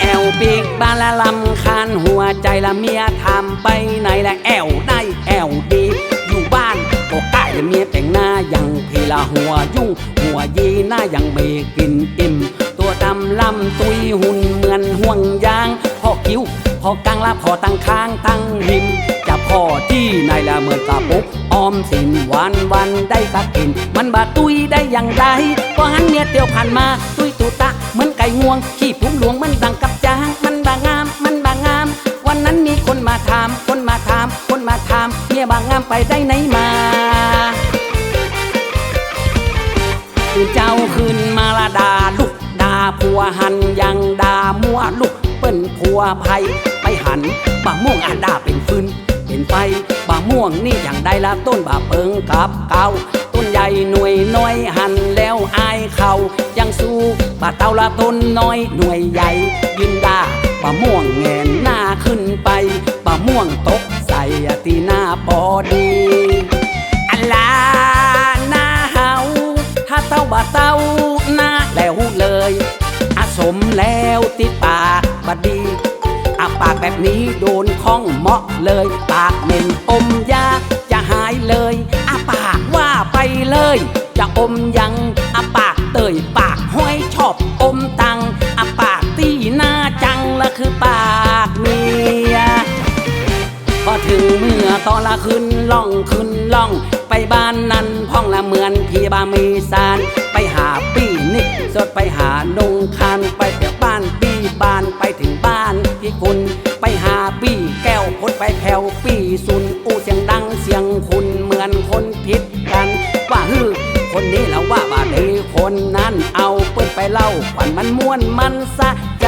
แอวปีกบ้านละลำคานหัวใจละเมียทำไปไหนละแอวได้แอวดี อยู่บ้านก็ใกล้ละเมียแต่งหน้ายังพีละหัวยุ่ง หัวยีหน้ายังไม่กินอิ่ม ตัวดำลำตุยหุ่นเหมือนห่วงยางพอคิ้วพอกลางละพอตั้งค้างตั้งหิมจะพอที่ในละเมือกระปุกออมสินวันวันได้สักกิน มันบาตุยได้อย่างไรพอหันเมียเตียวผ่านมา ไก่งวง ขี้ผุ้มหลวงมันดังกับจาง มันบางาม มันบางาม วันนั้นมีคนมาถาม คนมาถาม คนมาถามเมียบางงามไปได้ไหนมาเจ้าขึ้นมาละดาลูกดาผัวหันยังดามัวลูกเปิ้นผัวไผไปหันบะม่วงอาดาเป็นฟืนเป็นไฟบะม่วงนี่อย่างใดละต้นบะเปิงกับเกาต้นใหญ่หน่วยน้อยหันแล้วอายเขา ยังสู้บะเต่าละต้นน้อยหน่วยใหญ่ยืนดาบะม่วงแงนหน้าขึ้นไปบะม่วงตกใส่ตีหน้าปอดีอัลลาหน้าเฮาถ้าเต้าบ่าเต้าหน้าแล้วเลยอาสมแล้วติดปากบดดีอาปากแบบนี้โดนข้องเหมาะเลย ปากเหม็นอมยาจะหายเลยอาปากว่าไปเลย จะอมยังอาปากเตยปาก ชอบอมตังอาปากตีหน้าจังละคือปากเมียพอถึงเมื่อตอนละขึ้นล่องขึ้นล่อง ไปบ้านนั้นพ่องละเหมือนพี่บามีสาร ไปหาปีนิกสดไปหานงคันไปแถวบ้านปีบานไปถึงบ้านพี่คุณ ไปหาปีแก้วพดไปแผวปี้ซุนอู้ เล่าฝันมันม่วนมันสะใจ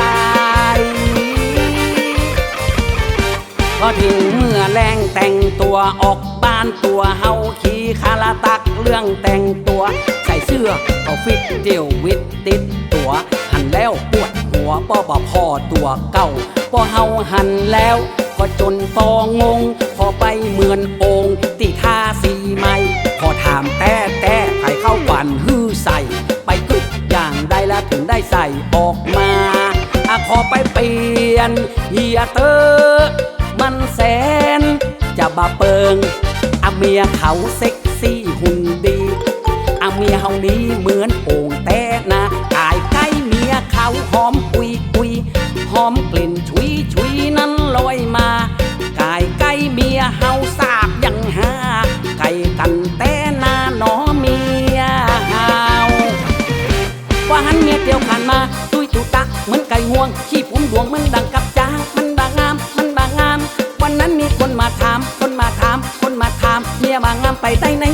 พอถึงเมื่อแรงแต่งตัวออกบ้านตัวเฮาขี่คาราตักเรื่องแต่งตัว ใส่เสื้อก็ฟิตเดียววิตติดตัว หันแล้วปวดหัวป้อบ่พอตัวเก่าป้อเฮาหันแล้วพอจนฟองง พอไปเหมือน ได้ใส่ออกมาอะขอไปเปลี่ยนเฮียเตอมันแสน จะบาเปิงอาเมียเขาเซ็กซี่หุ่นดีอาเมียเฮานี้เหมือนโอ่งแต่นะกายใกล้เมียเขาหอมปุยปุยหอมกลิ่นชุยชุยนั้นลอยมากายใกล้เมียเฮาสา หันเมียเดียวผ่านมาตุยตุตะเหมือนไก่งวงขี้ผมดวงเหมือนดังกับจางมันบางงาม มันบางงาม วันนั้นมีคนมาถาม คนมาถาม คนมาถาม เมียบางงามไปได้ไหน